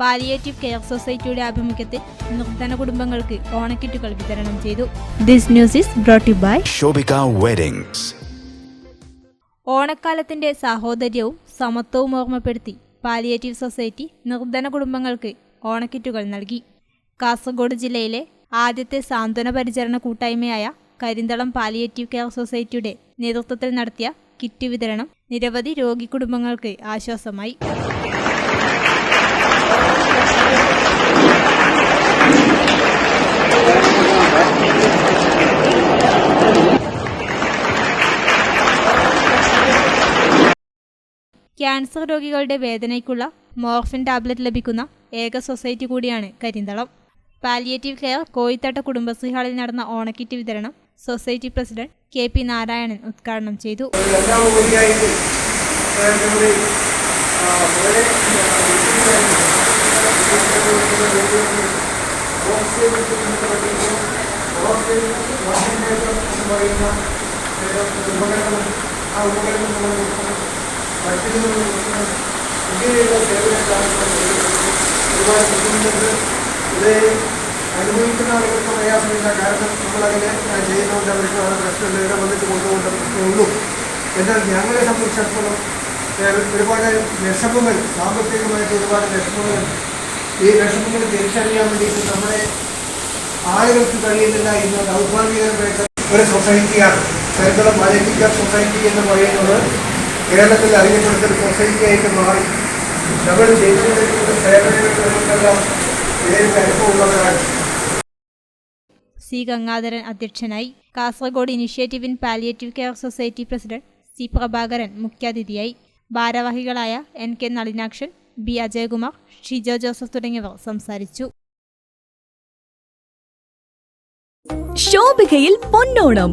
Palliative care സൊസൈറ്റിയുടെ ആഭിമുഖ്യത്തിൽ നിർധന കുടുംബങ്ങൾക്ക് ഓണക്കിറ്റുകൾ വിതരണം ചെയ്തു. This news is brought by Shobika Weddings. ഓണക്കാലത്തിന്റെ സാഹോദര്യവും സമത്വവും ഓർമ്മപ്പെടുത്തി പാലിയേറ്റീവ് സൊസൈറ്റി നിർധന കുടുംബങ്ങൾക്ക് ഓണക്കിറ്റുകൾ നൽകി. കാസർഗോഡ് ജില്ലയിലെ ആദ്യത്തെ സാന്ത്വന പരിചരണ കൂട്ടായ്മയായ കരിന്തളം പാലിയേറ്റീവ് കെയർ സൊസൈറ്റിയുടെ നേതൃത്വത്തിൽ നടത്തിയ കിറ്റ് വിതരണം നിരവധി രോഗി കുടുംബങ്ങൾക്ക് ആശ്വാസമായി. ക്യാൻസർ രോഗികളുടെ വേദനയ്ക്കുള്ള മോർഫിൻ ടാബ്ലറ്റ് ലഭിക്കുന്ന ഏക സൊസൈറ്റി കൂടിയാണ് കരിന്തളം. പാലിയേറ്റീവ് കെയർ കോയിത്തട്ട കുടുംബശ്രീ ഹാളിൽ നടന്ന ഓണക്കിറ്റ് വിതരണം society president K P Narayanan ഉദ്ഘാടനം ചെയ്തു. ആ, ഉപകരണം സേവനങ്ങളാണ് നമ്മൾ ചെയ്യുന്നത്. ഒരുപാട് ബുദ്ധിമുട്ടുണ്ട് ഇത് അനുഭവിക്കുന്ന ആളുകൾക്ക് പ്രയാസമില്ല കാരണം നമ്മളതിനെ ചെയ്യുന്നതുകൊണ്ട് അവർക്ക് ആ പ്രശ്നമില്ല ഇവിടെ വന്നിട്ട് കൊണ്ടുപോകേണ്ട പ്രശ്നമുള്ളൂ എന്നാൽ ഞങ്ങളെ സംബന്ധിച്ചിടത്തോളം ഒരുപാട് വിഷമങ്ങൾ സാമ്പത്തികമായിട്ട് ഒരുപാട് വിഷമങ്ങൾ ഈ വിഷമങ്ങൾ തിരിച്ചറിയാൻ വേണ്ടിയിട്ട് നമ്മുടെ ആളുകൾക്ക് കഴിയുന്നില്ല എന്ന ദൗർഭാഗ്യകരമായിട്ട് ഒരു സൊസൈറ്റിയാണ് കേരളം മലയാളിക്കർ സൊസൈറ്റി എന്ന് പറയുന്നത് കേരളത്തിൽ അറിയപ്പെടുന്ന ഒരു സൊസൈറ്റി ആയിട്ട് മാറി. നമ്മൾ ചെയ്തുകൊണ്ടിരിക്കുന്ന സേവനങ്ങൾക്കെല്ലാം ഏത് അനുഭവമുള്ളവരാണ്. സി ഗംഗാധരൻ അധ്യക്ഷനായി Kasaragod initiative in palliative care society president C Prabhakaran മുഖ്യാതിഥിയായി. ഭാരവാഹികളായ N K Nalinakshan B Ajayakumar Shijo Joseph തുടങ്ങിയവർ സംസാരിച്ചു. ശോഭികയിൽ പൊന്നോണം.